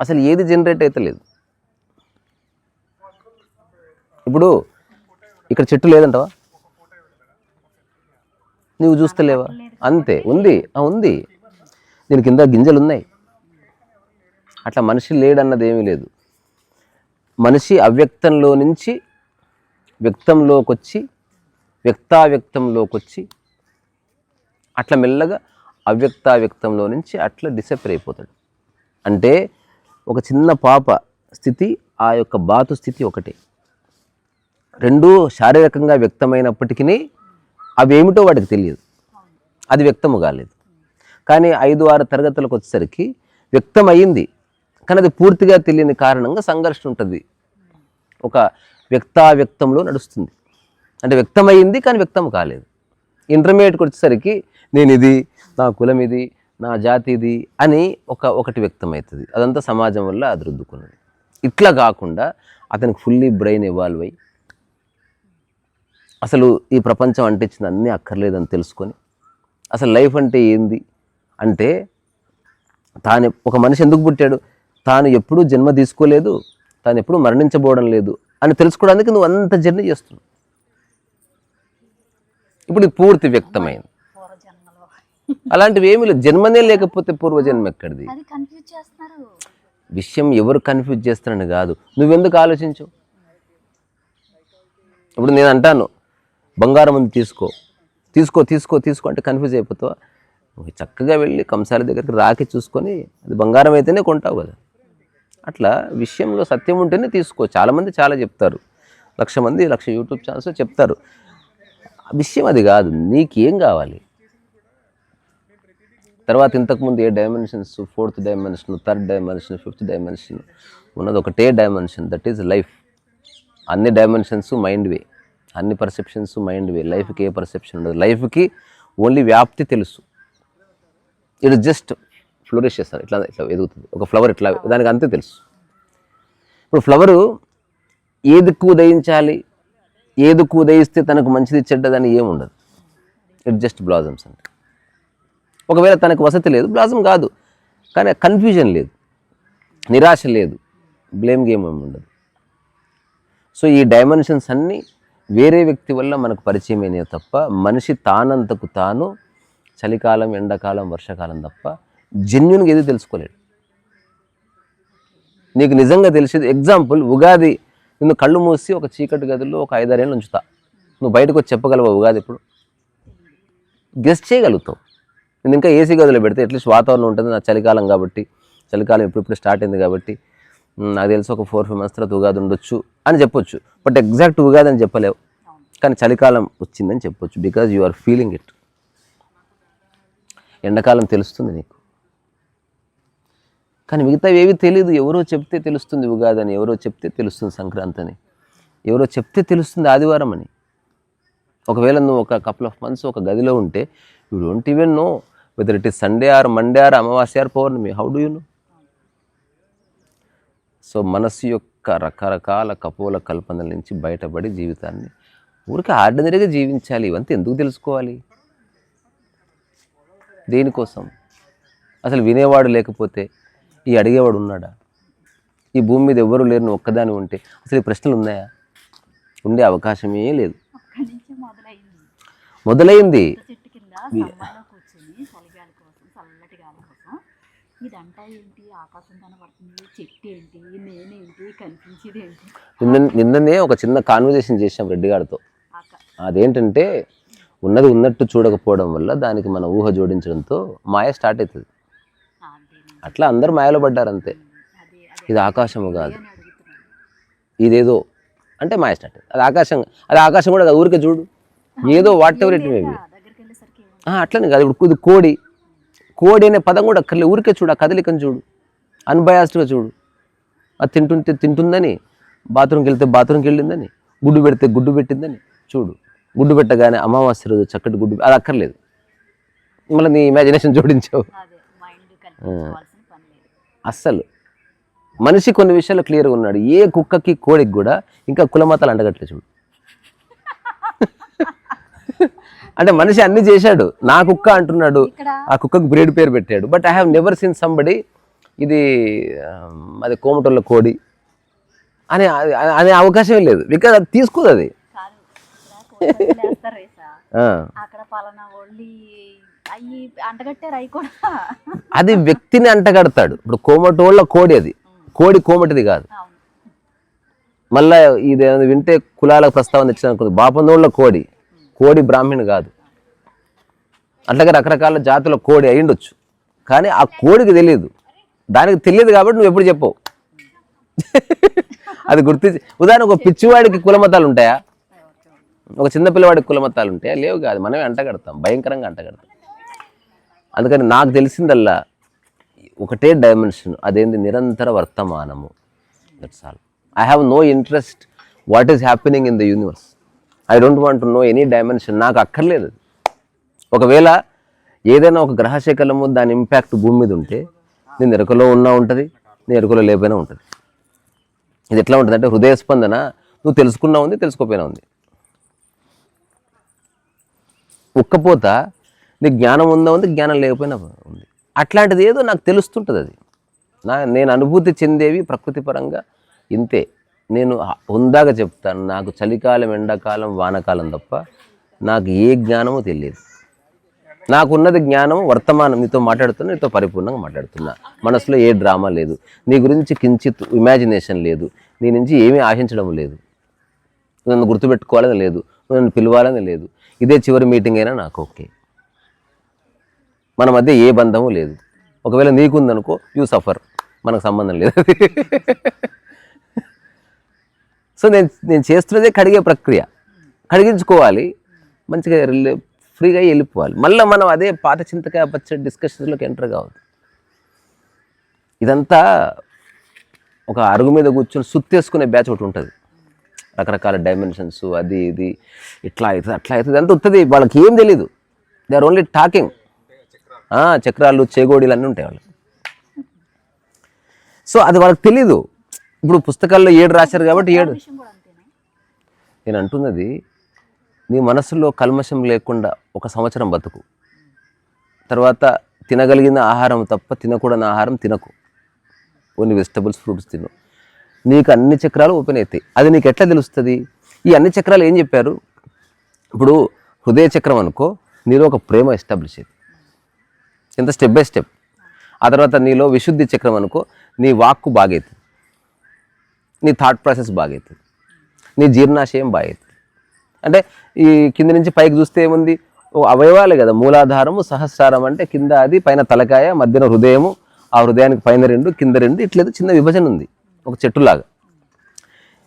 అసలు ఏది జనరేట్ అయితే లేదు. ఇప్పుడు ఇక్కడ చెట్టు లేదంటవా? నువ్వు చూస్తలేవా? అంతే ఉంది ఆ, ఉంది. దీని కింద గింజలు ఉన్నాయి. అట్లా మనిషి లేడన్నది ఏమీ లేదు. మనిషి అవ్యక్తంలో నుంచి వ్యక్తంలోకి వచ్చి వ్యక్తావ్యక్తంలోకి వచ్చి అట్లా మెల్లగా అవ్యక్తావ్యక్తంలో నుంచి అట్లా డిసప్పర్ అయిపోతాడు. అంటే ఒక చిన్న పాప స్థితి ఆ యొక్క బాతు స్థితి ఒకటే. రెండూ శారీరకంగా వ్యక్తమైనప్పటికీ అవి ఏమిటో వాడికి తెలియదు. అది వ్యక్తము కాలేదు. కానీ ఐదు ఆరు తరగతులకు వచ్చేసరికి వ్యక్తం కానీ అది పూర్తిగా తెలియని కారణంగా సంఘర్షణ ఉంటుంది. ఒక వ్యక్తావ్యక్తంలో నడుస్తుంది. అంటే వ్యక్తమైంది కానీ వ్యక్తం కాలేదు. ఇంటర్మీడియట్కి వచ్చేసరికి నేను ఇది నా కులం ఇది నా జాతిది అని ఒక ఒకటి వ్యక్తమవుతుంది. అదంతా సమాజం వల్ల అది రుద్దుకున్నది ఇట్లా కాకుండా అతనికి ఫుల్లీ బ్రెయిన్ ఇవాల్వ్ అయ్యి అసలు ఈ ప్రపంచం అంటించింది అన్నీ అక్కర్లేదని తెలుసుకొని అసలు లైఫ్ అంటే ఏంది అంటే తాను ఒక మనిషి ఎందుకు పుట్టాడు? తాను ఎప్పుడూ జన్మ తీసుకోలేదు తాను ఎప్పుడూ మరణించబోవడం లేదు అని తెలుసుకోవడానికి నువ్వు అంత జర్నీ చేస్తున్నావు. ఇప్పుడు ఇది పూర్తి వ్యక్తమైంది. అలాంటివి ఏమీ లేదు జన్మనే లేకపోతే పూర్వజన్మ ఎక్కడిది? విషయం ఎవరు కన్ఫ్యూజ్ చేస్తారని కాదు. నువ్వెందుకు ఆలోచించు ఇప్పుడు నేను అంటాను బంగారం ఉంది తీసుకో. తీసుకో తీసుకో తీసుకో అంటే కన్ఫ్యూజ్ అయిపోతావా? చక్కగా వెళ్ళి కంసాల దగ్గరికి రాకి చూసుకొని అది బంగారం అయితేనే కొంటావు కదా. అట్లా విషయంలో సత్యం ఉంటేనే తీసుకో. చాలామంది చాలా చెప్తారు. లక్ష మంది లక్ష యూట్యూబ్ ఛానల్స్ చెప్తారు. ఆ విషయం అది కాదు. నీకేం కావాలి? తర్వాత ఇంతకుముందు ఏ dimensions fourth dimension third dimension fifth dimension ఉన్నది ఒకటే డైమెన్షన్ దట్ ఈజ్ లైఫ్ అన్ని డైమెన్షన్స్ మైండ్వే అన్ని పర్సెప్షన్స్ మైండ్వే లైఫ్కి ఏ పర్సెప్షన్ ఉండదు. లైఫ్కి ఓన్లీ వ్యాప్తి తెలుసు. ఇట్ జస్ట్ ఫ్లోరిష్ చేస్తారు. ఇట్లా ఇట్లా ఎదుగుతుంది. ఒక ఫ్లవర్ ఇట్లా దానికి అంతే తెలుసు. ఇప్పుడు ఫ్లవరు ఏ దిక్కు ఉదయించాలి? ఏ దిక్కు ఉదయిస్తే తనకు మంచిది చెడ్డదని ఏముండదు ఇట్ జస్ట్ బ్లాజమ్స్ అంటే ఒకవేళ తనకు వసతి లేదు బ్లాజం కాదు. కానీ కన్ఫ్యూజన్ లేదు. నిరాశ లేదు. బ్లేమ్ గేమ్ ఏమి ఉండదు. సో ఈ డైమెన్షన్స్ అన్నీ వేరే వ్యక్తి వల్ల మనకు పరిచయమైనవి తప్ప మనిషి తానంతకు తాను చలికాలం ఎండాకాలం వర్షాకాలం తప్ప జెన్యున్గా ఏది తెలుసుకోలేడు. నీకు నిజంగా తెలిసేది ఎగ్జాంపుల్ ఉగాది. నిన్ను కళ్ళు మూసి ఒక చీకటి గదిలో ఒక ఐదారేళ్ళు ఉంచుతా. నువ్వు బయటకు వచ్చి చెప్పగలవా ఉగాది ఇప్పుడు గెస్ట్ చేయగలుగుతావు. నేను ఇంకా ఏసీ గదిలో పెడితే అట్లీస్ట్ వాతావరణం ఉంటుంది. నా చలికాలం కాబట్టి చలికాలం ఇప్పుడిప్పుడు స్టార్ట్ అయింది కాబట్టి నాకు తెలిసి ఒక ఫోర్ ఫైవ్ మంత్స్ తర్వాత ఉగాది ఉండొచ్చు అని చెప్పొచ్చు. బట్ ఎగ్జాక్ట్ ఉగాది అని చెప్పలేవు. కానీ చలికాలం వచ్చిందని చెప్పొచ్చు. Because you are feeling it. ఎండాకాలం తెలుస్తుంది నీకు. కానీ మిగతా ఏవి తెలియదు ఎవరో చెప్తే తెలుస్తుంది ఉగాది అని ఎవరో చెప్తే తెలుస్తుంది సంక్రాంతి అని ఎవరో చెప్తే తెలుస్తుంది ఆదివారం అని. ఒకవేళ నువ్వు ఒక కపుల్ ఆఫ్ మంత్స్ ఒక గదిలో ఉంటే you don't even know whether it is Sunday or Monday or amavasya or pournami how do you know so మనస్సు యొక్క రకరకాల కపోల కల్పనల నుంచి బయటపడి జీవితాన్ని ఊరికి ఆర్డినరీగా జీవించాలి. ఇవంతా ఎందుకు తెలుసుకోవాలి? దేనికోసం? అసలు వినేవాడు లేకపోతే ఈ అడిగేవాడు ఉన్నాడా? ఈ భూమి మీద ఎవ్వరూ లేరు ఒక్కదాని ఉంటే అసలు ఈ ప్రశ్నలు ఉన్నాయా? ఉండే అవకాశమే లేదు. మొదలైంది మొదలైంది చెట్టు కింద సమ్మర్లో కూర్చొని చలిగాలి కోసం చల్లటి గాలి కోసం ఇదంతా ఏంటి? ఆకాశం కనబడుతుంది. చెట్టు ఏంటి? నేనేంటి? కనిపించేది ఏంటి? నిన్న నిన్ననే ఒక చిన్న కాన్వర్జేషన్ చేసాం రెడ్డి గారితో. అదేంటంటే ఉన్నది ఉన్నట్టు చూడకపోవడం వల్ల దానికి మన ఊహ జోడించడంతో మాయ స్టార్ట్ అవుతుంది అట్లా అందరు మాయలో పడ్డారు అంతే ఇది ఆకాశము కాదు. ఇదేదో అంటే మాయ స్టార్ట్ అది ఆకాశం అది ఆకాశం కూడా కాదు ఊరికే చూడు. ఏదో వాట్ ఎవర్ ఇట్ మేబీ అట్లనే కాదు. ఇప్పుడు ఇది కోడి. కోడి అనే పదం కూడా అక్కర్లే. ఊరికే చూడు ఆ కదలికను చూడు. అన్బయాస్డ్గా చూడు. అది తింటుంటే తింటుందని బాత్రూమ్కి వెళ్తే బాత్రూమ్కి వెళ్ళిందని గుడ్డు పెడితే గుడ్డు పెట్టిందని చూడు. గుడ్డు పెట్టగానే అమావాస్య రోజు చక్కటి గుడ్డు అది అక్కర్లేదు. మళ్ళీ నీ ఇమాజినేషన్ జోడించావు. అస్సలు. మనిషి కొన్ని విషయాలు క్లియర్గా ఉన్నాడు. ఏ కుక్కకి కోడికి కూడా ఇంకా కులమతాలు అంటగట్లే చూడు. అంటే మనిషి అన్ని చేశాడు. నా కుక్క అంటున్నాడు. ఆ కుక్కకు బ్రీడ్ పేరు పెట్టాడు. But I have never seen somebody ఇది ఆ, అది కోమటోళ్ళ కోడి అనే అనే అవకాశం లేదు. బికాజ్ అది తీసుకోదు అది. అక్కడ పలానా అంటగట్టారు అవి కూడా. అది వ్యక్తిని అంటగడతాడు. ఇప్పుడు కోమటోళ్ళ కోడి అది. కోడి కోమటిది కాదు. మళ్ళా ఇది వింటే కులాలకు ప్రస్తావన అనుకుంది బాపందోళ్ళ కోడి. కోడి బ్రాహ్మణి కాదు. అట్లాగే రకరకాల జాతుల కోడి అయ్యుండొచ్చు కానీ ఆ కోడికి తెలియదు. దానికి తెలియదు కాబట్టి నువ్వు ఎప్పుడు చెప్పవు. అది గుర్తించి ఉదాహరణ ఒక పిచ్చివాడికి కులమతాలు ఉంటాయా? ఒక చిన్న పిల్లవాడికి కులమతాలు ఉంటాయా? లేవు కాదు. మనమే అంటగడతాం భయంకరంగా అంటగడతాం అందుకని నాకు తెలిసిందల్లా ఒకటే డైమెన్షన్. అదేంది? నిరంతర వర్తమానము. That's all I have no interest what is happening in the universe I don't want no any dimension నాకు అక్కర్లేదు ఒకవేళ ఏదైనా ఒక గ్రహశకలము దాని ఇంపాక్ట్ భూమి మీద ఉంటే నేను ఎరుకలో ఉన్నా ఉంటుంది నేను ఎరుకలో లేకపోయినా ఉంటుంది. ఇది ఎట్లా ఉంటుంది అంటే హృదయ స్పందన నువ్వు తెలుసుకున్నా ఉంది తెలుసుకోపోయినా ఉంది. ఉక్కపోత నీకు జ్ఞానం ఉందా ఉంది జ్ఞానం లేకపోయినా ఉంది. అట్లాంటిది ఏదో నాకు తెలుస్తుంటుంది అది. నా నేను అనుభూతి చెందేవి ప్రకృతి పరంగా ఇంతే. నేను ఉందాక చెప్తాను నాకు చలికాలం ఎండాకాలం వానకాలం తప్ప నాకు ఏ జ్ఞానమో తెలియదు. నాకున్నది జ్ఞానం వర్తమానం నీతో మాట్లాడుతున్నా నీతో పరిపూర్ణంగా మాట్లాడుతున్నా. మనసులో ఏ డ్రామా లేదు. నీ గురించి కించిత్ ఇమాజినేషన్ లేదు. నీ నుంచి ఏమీ ఆశించడం లేదు. నన్ను గుర్తుపెట్టుకోవాలని లేదు. నన్ను పిలవాలని లేదు. ఇదే చివరి మీటింగ్ అయినా నాకు ఓకే. మన మధ్య ఏ బంధము లేదు. ఒకవేళ నీకుందనుకో యూ సఫర్. మనకు సంబంధం లేదు. సో నేను నేను చేస్తున్నదే కడిగే ప్రక్రియ. కడిగించుకోవాలి. మంచిగా ఫ్రీగా వెళ్ళిపోవాలి. మళ్ళీ మనం అదే పాత చింతకాయ పచ్చడి డిస్కషన్స్లోకి ఎంటర్ కావద్దు. ఇదంతా ఒక అరుగు మీద కూర్చొని సుత్తేసుకునే బ్యాచ్ ఒకటి ఉంటుంది. రకరకాల డైమెన్షన్స్ అది ఇది ఇట్లా అవుతుంది అట్లా అవుతుంది అంత వస్తుంది వాళ్ళకి ఏం తెలీదు. They are only talking. చక్రాలు చేగోడీలు అన్నీ ఉంటాయి వాళ్ళకి. సో అది వాళ్ళకి తెలీదు. ఇప్పుడు పుస్తకాల్లో ఏడు రాశారు కాబట్టి ఏడు. నేను అంటున్నది నీ మనసులో కల్మషం లేకుండా ఒక సంవత్సరం బతుకు. తర్వాత తినగలిగిన ఆహారం తప్ప తినకూడని ఆహారం తినకు. ఓన్లీ వెజిటబుల్స్ ఫ్రూట్స్ తిను. నీకు అన్ని చక్రాలు ఓపెన్ అవుతాయి అది నీకు ఎట్లా తెలుస్తుంది? ఈ అన్ని చక్రాలు ఏం చెప్పారు? ఇప్పుడు హృదయ చక్రం అనుకో నీలో ఒక ప్రేమ ఎస్టాబ్లిష్ అయింది ఇంత స్టెప్ బై స్టెప్ ఆ తర్వాత నీలో విశుద్ధి చక్రం అనుకో నీ వాక్కు బాగవుతుంది నీ థాట్ ప్రాసెస్ బాగవుతుంది నీ జీర్ణాశయం బాగవుతుంది అంటే ఈ కింద నుంచి పైకి చూస్తే ఏముంది? ఓ అవయవాలే కదా మూలాధారము సహస్రారం అంటే కింద అది పైన తలకాయ మధ్యన హృదయము ఆ హృదయానికి పైన రెండు కింద రెండు ఇట్లేదు చిన్న విభజన ఉంది ఒక చెట్టులాగా.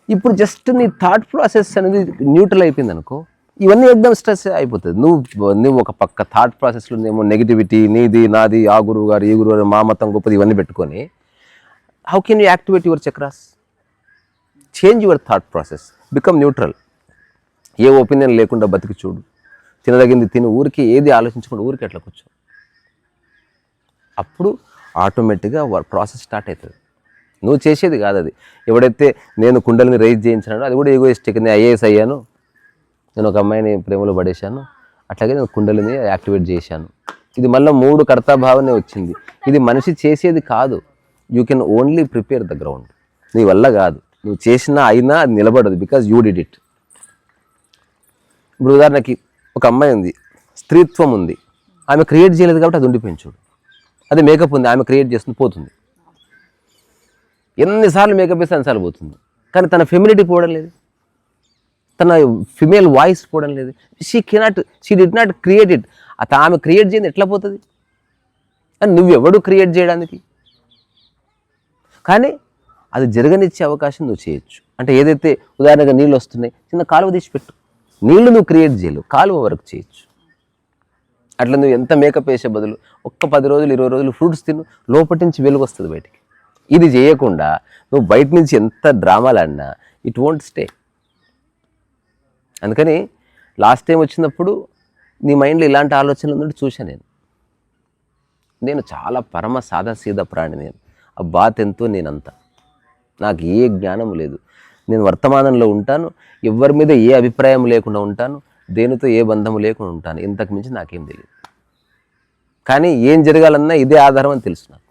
ఇప్పుడు జస్ట్ నీ థాట్ ప్రాసెస్ అనేది న్యూట్రల్ అయిపోయింది అనుకో ఇవన్నీ ఎగ్జామ్ స్ట్రెస్ అయిపోతుంది. నువ్వు నువ్వు ఒక పక్క థాట్ ప్రాసెస్లో ఏమో నెగిటివిటీ నీది నాది ఆ గురువు గారు ఈ గురువు గారు మా మతం గొప్పది ఇవన్నీ పెట్టుకొని how can you activate your chakras change your thought process become neutral A opinion లేకుండా బతికి చూడు. తినదగింది తిని. ఊరికి ఏది ఆలోచించకుండా ఊరికి అట్లా కూర్చో. అప్పుడు ఆటోమేటిక్గా ప్రాసెస్ స్టార్ట్ అవుతుంది. నువ్వు చేసేది కాదు అది. ఎవడైతే నేను కుండలిని రైజ్ చేయించినానో అది కూడా ఎగోయిస్టిక్ నేను ఐఏఎస్ అయ్యాను. నేను ఒక అమ్మాయిని ప్రేమలో పడేశాను. అట్లాగే నేను కుండలిని యాక్టివేట్ చేశాను. ఇది మళ్ళీ మూడు కర్తాభావనే వచ్చింది. ఇది మనిషి చేసేది కాదు. You can only prepare the ground నీ వల్ల కాదు. నువ్వు చేసినా అయినా అది నిలబడదు బికాజ్ యూ డిడ్ ఇట్ ఇప్పుడు ఉదాహరణకి ఒక అమ్మాయి ఉంది స్త్రీత్వం ఉంది. ఆమె క్రియేట్ చేయలేదు కాబట్టి అది ఉండిపోయింది చూడు. అదే మేకప్ ఉంది ఆమె క్రియేట్ చేస్తుంది పోతుంది. ఎన్నిసార్లు మేకప్ వేస్తే అన్నిసార్లు పోతుంది. కానీ తన ఫెమిలిటీ పోవడం లేదు. తన ఫిమేల్ వాయిస్ పోవడం లేదు. She cannot she did not create it అత ఆమె క్రియేట్ చేయండి ఎట్లా పోతుంది? అని నువ్వెవడు క్రియేట్ చేయడానికి? కానీ అది జరగనిచ్చే అవకాశం నువ్వు చేయొచ్చు. అంటే ఏదైతే ఉదాహరణగా నీళ్ళు వస్తున్నాయి చిన్న కాలువ తీసి పెట్టు. నీళ్ళు నువ్వు క్రియేట్ చేయలేవు కాలువ వరకు చేయొచ్చు. అట్లా నువ్వు ఎంత మేకప్ వేసే బదులు ఒక్క పది రోజులు ఇరవై రోజులు ఫ్రూట్స్ తిను లోపటి నుంచి వెలుగు వస్తుంది బయటికి. ఇది చేయకుండా నువ్వు బయట నుంచి ఎంత డ్రామాలు ఇట్ వోంట్ స్టే అందుకని లాస్ట్ టైం వచ్చినప్పుడు నీ మైండ్లో ఇలాంటి ఆలోచనలు ఉన్నట్టు చూశాను నేను. నేను చాలా పరమ సాదాసీదా ప్రాణి నేను ఆ బాత్ ఎంతో నేనంతా. నాకు ఏ జ్ఞానం లేదు. నేను వర్తమానంలో ఉంటాను ఎవరి మీద ఏ అభిప్రాయం లేకుండా ఉంటాను దేనితో ఏ బంధము లేకుండా ఉంటాను ఇంతకు మించి నాకేం తెలియదు కానీ ఏం జరగాలన్నా ఇదే ఆధారం అని తెలుసు నాకు.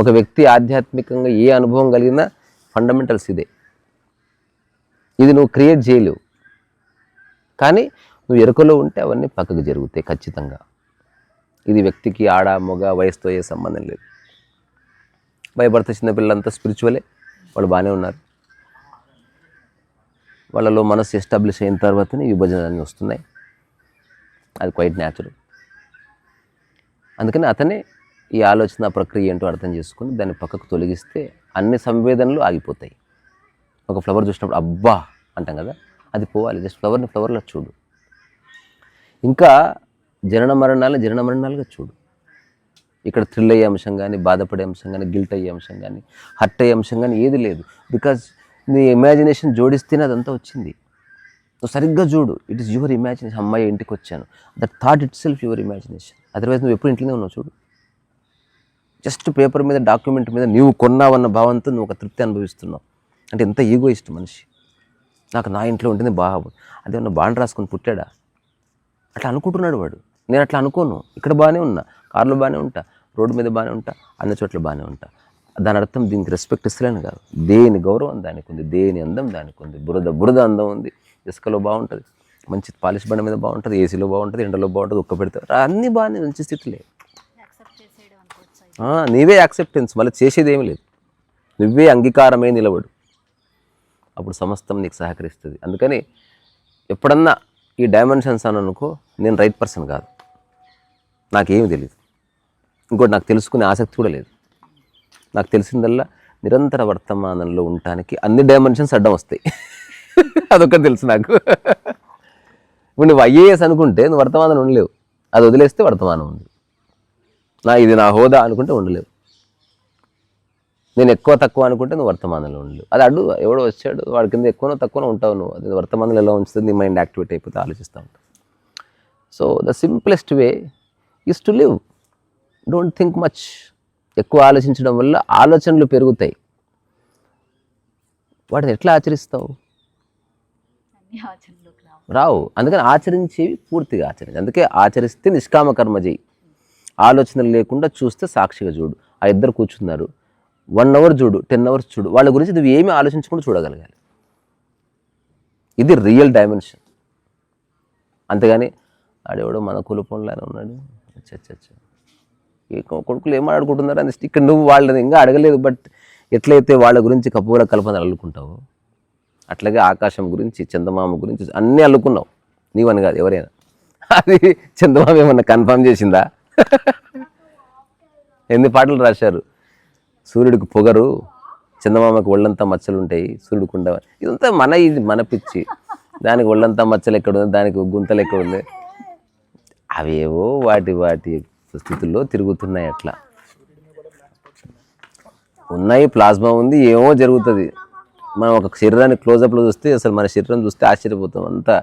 ఒక వ్యక్తి ఆధ్యాత్మికంగా ఏ అనుభవం కలిగినా ఫండమెంటల్స్ ఇదే. ఇది నువ్వు క్రియేట్ చేయలేవు. కానీ నువ్వు ఎరుకలో ఉంటే అవన్నీ పక్కకు జరుగుతాయి ఖచ్చితంగా. ఇది వ్యక్తికి ఆడ మొగ వయసుతో ఏ సంబంధం లేదు. భయపడితే చిన్నపిల్లలంతా స్పిరిచువలే వాళ్ళు బాగానే ఉన్నారు. వాళ్ళలో మనసు ఎస్టాబ్లిష్ అయిన తర్వాతనే విభజనలన్నీ వస్తున్నాయి. అది క్వైట్ న్యాచురల్ అందుకని అతనే ఈ ఆలోచన ప్రక్రియ ఏంటో అర్థం చేసుకుని దాన్ని పక్కకు తొలగిస్తే అన్ని సంవేదనలు ఆగిపోతాయి. ఒక ఫ్లవర్ చూసినప్పుడు అబ్బా అంటాం కదా అది పోవాలి జస్ట్ ఫ్లవర్ని ఫ్లవర్లో చూడు. ఇంకా జనన మరణాలను జనన మరణాలుగా చూడు. ఇక్కడ థ్రిల్ అయ్యే అంశం కానీ బాధపడే అంశం కానీ గిల్ట్ అయ్యే అంశం కానీ హర్ట్ అయ్యే అంశం కానీ ఏది లేదు. బికాజ్ నీ ఇమాజినేషన్ జోడిస్తేనే అదంతా వచ్చింది. నువ్వు సరిగ్గా చూడు ఇట్ ఈస్ యువర్ ఇమాజినేషన్ అమ్మాయి ఇంటికి వచ్చాను. That thought itself your imagination otherwise నువ్వు ఎప్పుడు ఇంట్లోనే ఉన్నావు చూడు. జస్ట్ పేపర్ మీద డాక్యుమెంట్ మీద నీవు కొన్నావన్న భావంతో నువ్వు ఒక తృప్తి అనుభవిస్తున్నావు. అంటే ఎంత ఈగో ఇష్టం మనిషి. నాకు నా ఇంట్లో ఉంటుంది బాగా అదేమన్నా బాండ్ రాసుకొని పుట్టాడా? అట్లా అనుకుంటున్నాడు వాడు. నేను అట్లా అనుకోను. ఇక్కడ బాగానే ఉన్నా. కార్లో బాగానే ఉంటా. రోడ్డు మీద బాగానే ఉంటా అన్ని చోట్ల బాగానే ఉంటా. దాని అర్థం దీనికి రెస్పెక్ట్ ఇస్తలేను కాదు. దేని గౌరవం దానికి ఉంది దేని అందం దానికి ఉంది. బురద బురద అందం ఉంది. ఇసుకలో బాగుంటుంది మంచి పాలిష్ బండ మీద బాగుంటుంది ఏసీలో బాగుంటుంది ఎండలో బాగుంటుంది ఉక్క పెడతారు అన్నీ బాగానే మంచి స్థితిలే నీవే యాక్సెప్టెన్స్ మళ్ళీ చేసేది ఏమి లేదు. నువ్వే అంగీకారమే నిలబడు. అప్పుడు సమస్తం నీకు సహకరిస్తుంది. అందుకని ఎప్పుడన్నా ఈ డైమెన్షన్స్ అని అనుకో నేను రైట్ పర్సన్ కాదు. నాకేమి తెలియదు ఇంకోటి నాకు తెలుసుకునే ఆసక్తి కూడా లేదు. నాకు తెలిసిందల్లా నిరంతర వర్తమానంలో ఉండటానికి అన్ని డైమెన్షన్స్ అడ్డం వస్తాయి. అదొక్కటి తెలుసు నాకు. ఇప్పుడు నువ్వు ఐఏఎస్ అనుకుంటే నువ్వు వర్తమానం ఉండలేవు. అది వదిలేస్తే వర్తమానం ఉంది నా ఇది నా హోదా అనుకుంటే ఉండలేవు. నేను ఎక్కువ తక్కువ అనుకుంటే నువ్వు వర్తమానంలో ఉండలేవు. అది అడ్డు ఎవడో వచ్చాడు వాడి కింద ఎక్కువనో తక్కువనో ఉంటావు నువ్వు. అది వర్తమానంలో ఎలా ఉంచుతుంది నీ మైండ్ యాక్టివేట్ అయిపోతే ఆలోచిస్తూ ఉంటావు. So the simplest way is to live. Don't think much ఎక్కువ ఆలోచించడం వల్ల ఆలోచనలు పెరుగుతాయి. వాటిని ఎట్లా ఆచరిస్తావు? రావు. అందుకని ఆచరించేవి పూర్తిగా ఆచరించి. అందుకే ఆచరిస్తే నిష్కామ కర్మ చేయి ఆలోచనలు లేకుండా చూస్తే సాక్షిగా చూడు. ఆ ఇద్దరు కూర్చున్నారు. వన్ అవర్ చూడు టెన్ అవర్స్ చూడు. వాళ్ళ గురించి నువ్వు ఏమీ ఆలోచించకుండా చూడగలగాలి. ఇది రియల్ డైమెన్షన్ అంతేగాని ఆడేవాడు మన కులపంలానే ఉన్నాడు. చచ్చ కొడుకులు ఏమని ఆడుకుంటున్నారు అని ఇక్కడ నువ్వు వాళ్ళని ఇంకా అడగలేదు బట్ ఎట్లయితే వాళ్ళ గురించి కపోల కల్పన అల్లుకుంటావు అట్లాగే ఆకాశం గురించి చందమామ గురించి అన్నీ అల్లుకున్నావు. నీవని కాదు ఎవరైనా. అది చందమామ ఏమన్నా కన్ఫర్మ్ చేసిందా? ఎన్ని పాటలు రాశారు? సూర్యుడికి పొగరు చందమామకి ఒళ్ళంతా మచ్చలు ఉంటాయి సూర్యుడికి ఉండవు ఇదంతా మన ఇది మన పిచ్చి. దానికి ఒళ్ళంతా మచ్చలు ఎక్కడ ఉంది దానికి గుంతలు ఎక్కడ ఉంది అవేవో వాటి వాటి స్థితుల్లో తిరుగుతున్నాయి అట్లా. ఉన్నాయి ప్లాస్మా ఉంది ఏమో జరుగుతుంది. మనం ఒక శరీరాన్ని క్లోజప్లో చూస్తే అసలు మన శరీరం చూస్తే ఆశ్చర్యపోతాం. అంతా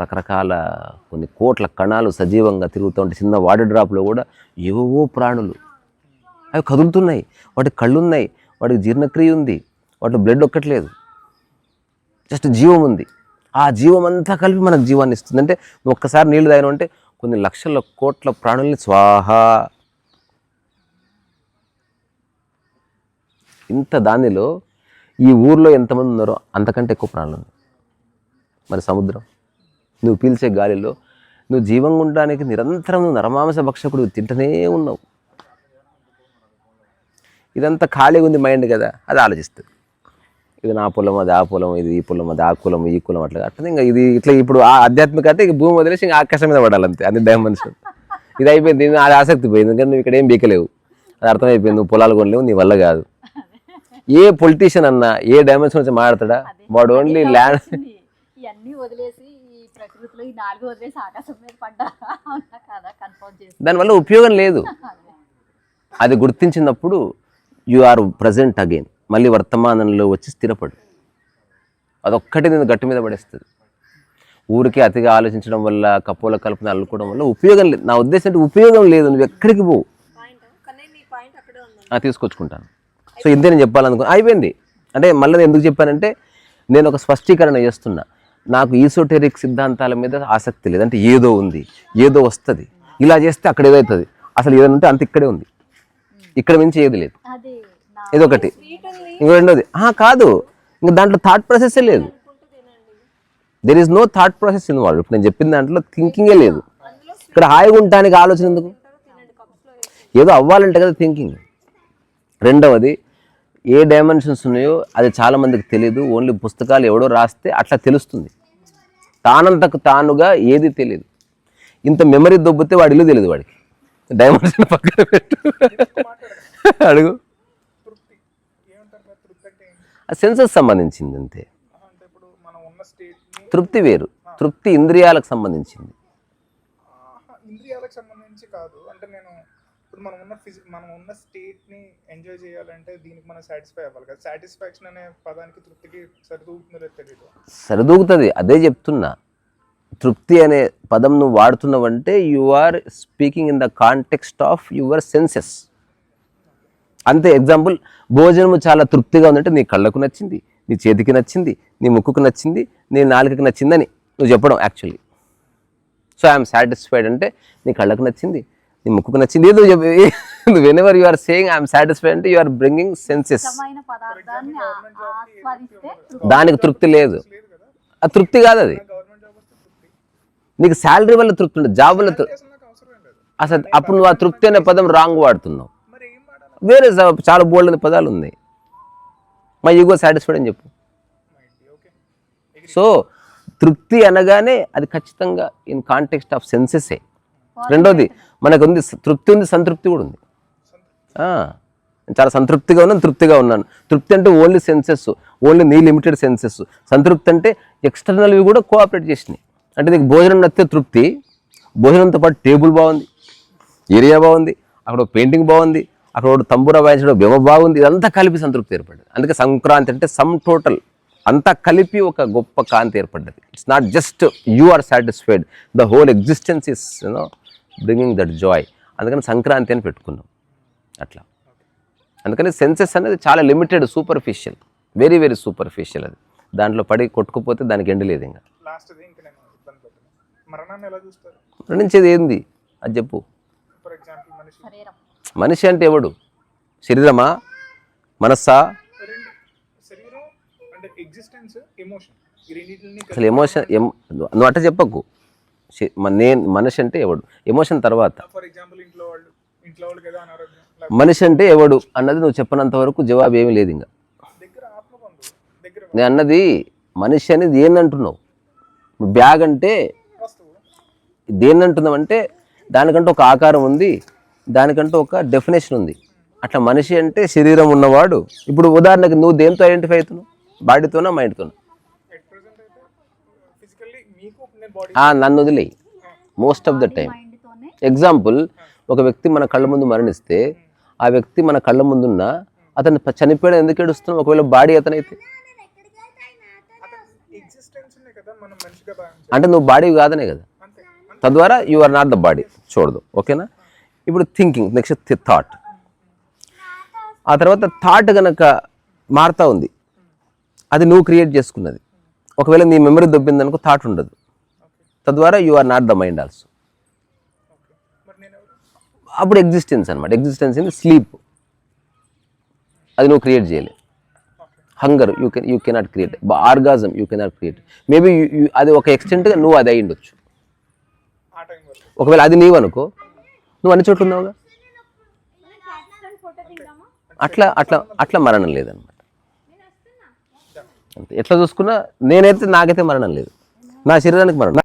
రకరకాల కొన్ని కోట్ల కణాలు సజీవంగా తిరుగుతూ ఉంటాయి చిన్న వాటర్ డ్రాప్లో కూడా ఏవో ప్రాణులు. అవి కదులుతున్నాయి. వాటికి కళ్ళు ఉన్నాయి వాటికి జీర్ణక్రియ ఉంది. వాటి బ్లడ్ ఒక్కట్లేదు. జస్ట్ జీవం ఉంది. ఆ జీవం అంతా కలిపి మనకు జీవాన్ని ఇస్తుంది. అంటే ఒక్కసారి నీళ్ళు తాగిన అంటే కొన్ని లక్షల కోట్ల ప్రాణుల్ని స్వాహ. ఇంత దానిలో ఈ ఊర్లో ఎంతమంది ఉన్నారో అంతకంటే ఎక్కువ ప్రాణులు ఉన్నాయి మరి సముద్రం నువ్వు పీల్చే గాలిలో నువ్వు జీవంగా ఉండడానికి నిరంతరం నువ్వు నరమాంస భక్షకుడు తింటూనే ఉన్నావు. ఇదంతా ఖాళీగా ఉంది మైండ్ కదా అది ఆలోచిస్తుంది ఇది నా పొలం అది ఆ పొలం ఇది ఈ పొలం అది ఆ కులం ఈ కులం అట్లా. అట్లా ఇంకా ఇది ఇట్లా ఇప్పుడు ఆ ఆధ్యాత్మిక అంటే ఇక భూమి వదిలేసి ఇంకా ఆకాశం మీద పడాలి అంతే అన్ని డైమెన్షన్ ఇది అయిపోయింది అది ఆసక్తి పోయింది ఎందుకంటే నువ్వు ఇక్కడ ఏం బీకలేవు. అది అర్థమైపోయింది నువ్వు పొలాలు కొనలేవు నీ వల్ల కాదు. ఏ పొలిటీషియన్ అన్నా ఏ డైమెన్షన్ వచ్చి మాట్లాడతాడా? వాడు ఓన్లీ ల్యాండ్ వచ్చింది. ఇవన్నీ వదిలేసి ఈ ప్రకృతిలో ఈ నాలుగు వదిలేసి ఆకాశం మీద పడ్డారా అవునా కదా కన్ఫర్మ్ చేసి దానివల్ల ఉపయోగం లేదు. అది. గుర్తించినప్పుడు యు ఆర్ ప్రజెంట్ అగైన్ మళ్ళీ వర్తమానంలో వచ్చి స్థిరపడు. అదొక్కటి నేను గట్టి మీద పడేస్తుంది. ఊరికే అతిగా ఆలోచించడం వల్ల కపోల కల్పన అల్లుకోవడం వల్ల ఉపయోగం లేదు. నా ఉద్దేశం అంటే ఉపయోగం లేదు. నువ్వు ఎక్కడికి పోవు తీసుకొచ్చుకుంటాను. సో ఇంతే నేను చెప్పాలనుకున్నా. అయిపోయింది. అంటే మళ్ళీ ఎందుకు చెప్పానంటే నేను ఒక స్పష్టీకరణ చేస్తున్నా. నాకు ఈసోటెరిక్ సిద్ధాంతాల మీద ఆసక్తి లేదు. అంటే ఏదో ఉంది. ఏదో వస్తుంది. ఇలా చేస్తే అక్కడ ఏదవుతుంది అసలు ఏదైనా ఉంటే అంత ఇక్కడే ఉంది. ఇక్కడ మించి ఏది లేదు. ఇదొకటి. ఇంకో రెండోది. కాదు. ఇంక దాంట్లో థాట్ ప్రాసెస్సే లేదు. There is no thought process involve ఇప్పుడు నేను చెప్పిన దాంట్లో థింకింగే లేదు. ఇక్కడ హాయిగా ఉండటానికి ఆలోచన ఎందుకు? ఏదో అవ్వాలంటే కదా థింకింగ్ రెండవది ఏ డైమెన్షన్స్ ఉన్నాయో అది చాలా మందికి తెలియదు ఓన్లీ పుస్తకాలు ఎవడో రాస్తే అట్లా తెలుస్తుంది. తానంతకు తానుగా ఏది తెలియదు ఇంత మెమరీ దొబ్బితే వాడి ఇల్లు తెలియదు వాడికి. డైమెన్షన్ పక్కన పెట్టు. అడుగు తృప్తి ఏమంటారు కదా తృప్తి అంటే ఏంటి ఆ సెన్సెస్ సంబంధించింది అంతే ఆహా, అంటే ఇప్పుడు మనం ఉన్న స్టేట్ని తృప్తి వేరు. తృప్తి ఇంద్రియాలకు సంబంధించింది. ఇంద్రియాలకు సంబంధించి కాదు. అంటే నేను ఇప్పుడు మనం ఉన్న ఫిజి మనం ఉన్న స్టేట్ని ఎంజాయ్ చేయాలంటే దీనికి మనం సాటిస్ఫై అవ్వాలి కదా. సాటిస్ఫాక్షన్ అనే పదానికి తృప్తికి సరిదూగుతుందో లేదో తెలియదు సరిదూగుతుంది. అదే చెప్తున్నా. తృప్తి అనే పదం నువ్వు వాడుతున్నావంటే you are speaking in the context of your senses అంతే ఎగ్జాంపుల్ భోజనము చాలా తృప్తిగా ఉందంటే నీ కళ్ళకు నచ్చింది నీ చేతికి నచ్చింది నీ ముక్కుకు నచ్చింది నీ నాలుకకి నచ్చిందని నువ్వు చెప్పడం యాక్చువల్లీ సో ఐఎమ్ సాటిస్ఫైడ్ అంటే నీ కళ్ళకు నచ్చింది నీ ముక్కుకు నచ్చింది. ఏదో whenever you are saying I'm satisfied అంటే యు ఆర్ బ్రింగింగ్ సెన్సెస్ దానికి తృప్తి లేదు. ఆ తృప్తి కాదు అది. నీకు శాలరీ వల్ల తృప్తి ఉండదు జాబ్ వల్ల అసలు అప్పుడు నువ్వు ఆ తృప్తి అనే పదం రాంగ్ వాడుతున్నావు. వేరే చాలా బోల్డ్ అనే పదాలు ఉన్నాయి. మా ఈగో సాటిస్ఫైడ్ అని చెప్పు. ఓకే సో తృప్తి అనగానే అది ఖచ్చితంగా ఇన్ కాంటెక్స్ట్ ఆఫ్ సెన్సెసే రెండోది మనకు ఉంది తృప్తి ఉంది సంతృప్తి కూడా ఉంది. ఆ, నేను చాలా సంతృప్తిగా ఉన్నాను తృప్తిగా ఉన్నాను. తృప్తి అంటే ఓన్లీ సెన్సెస్ ఓన్లీ నీ లిమిటెడ్ సెన్సెస్ సంతృప్తి అంటే ఎక్స్టర్నల్వి కూడా కోఆపరేట్ చేసినాయి. అంటే నీకు భోజనం నచ్చితే తృప్తి భోజనంతో పాటు టేబుల్ బాగుంది ఏరియా బాగుంది అక్కడ పెయింటింగ్ బాగుంది అక్కడ ఒకటి తంబూరా వాయించడం వ్యవ బాగుంది ఇదంతా కలిపి సంతృప్తి ఏర్పడ్డది. అందుకే సంక్రాంతి అంటే సమ్ టోటల్ అంతా కలిపి ఒక గొప్ప కాంతి ఏర్పడ్డది. It's not just you are satisfied the whole existence is you know bringing that joy అందుకని సంక్రాంతి అని పెట్టుకున్నాం. అట్లా. అందుకని సెన్సెస్ అనేది చాలా limited superficial very very superficial అది. దాంట్లో పడి కొట్టుకుపోతే దానికి ఎండ్ లేదు ఇంకా. మరణించేది ఏంది? అది చెప్పు. ఫర్ ఎగ్జాంపుల్ మనిషి అంటే ఎవడు? శరీరమా? మనస్సా? అసలు ఎమోషన్ నువ్వు అట్ట చెప్పకు. నేను మనిషి అంటే ఎవడు? ఎమోషన్ తర్వాత. మనిషి అంటే ఎవడు అన్నది నువ్వు చెప్పనంత వరకు జవాబు ఏమీ లేదు ఇంకా నేను అన్నది మనిషి అనేది ఏందంటున్నావు బ్యాగ్ అంటే వస్తువు. దేన్ని అంటున్నావు అంటే దానికంటూ ఒక ఆకారం ఉంది దానికంటూ ఒక డెఫినేషన్ ఉంది. అట్లా మనిషి అంటే శరీరం ఉన్నవాడు ఇప్పుడు ఉదాహరణకి నువ్వు దేంతో ఐడెంటిఫై అవుతున్నావు? బాడీతోనా మైండ్తోనా? నన్ను వదిలేయి. Most of the time example ఒక వ్యక్తి మన కళ్ళ ముందు మరణిస్తే ఆ వ్యక్తి మన కళ్ళ ముందున్న అతను చనిపోయాడు ఎందుకు ఏడుస్తున్నాం ఒకవేళ బాడీ అతనైతే. అంటే నువ్వు బాడీ కాదనే కదా. తద్వారా you are not the body చూడదు. ఓకేనా? ఇప్పుడు థింకింగ్ నెక్స్ట్ థాట్ ఆ తర్వాత థాట్ గనక మారుతా ఉంది. అది నువ్వు క్రియేట్ చేసుకున్నది. ఒకవేళ నీ మెమరీ దొబ్బిందనుకో థాట్ ఉండదు. తద్వారా you are not the mind also అప్పుడు ఎగ్జిస్టెన్స్ అనమాట ఎగ్జిస్టెన్స్ ఇన్ స్లీప్ అది నువ్వు క్రియేట్ చేయలే. Hunger you can you cannot create orgasm you cannot create maybe అది ఒక ఎక్స్టెంట్గా నువ్వు అది అయి ఉండొచ్చు ఆ టైం వరకు. ఒకవేళ అది నీవు అనుకో నువ్వు అన్ని చోట్ల ఉన్నావుగా? అట్లా అట్లా అట్లా మరణం లేదనమాట అంతే. ఎట్లా చూసుకున్నా నేనైతే నాకైతే మరణం లేదు. నా శరీరానికి మరణం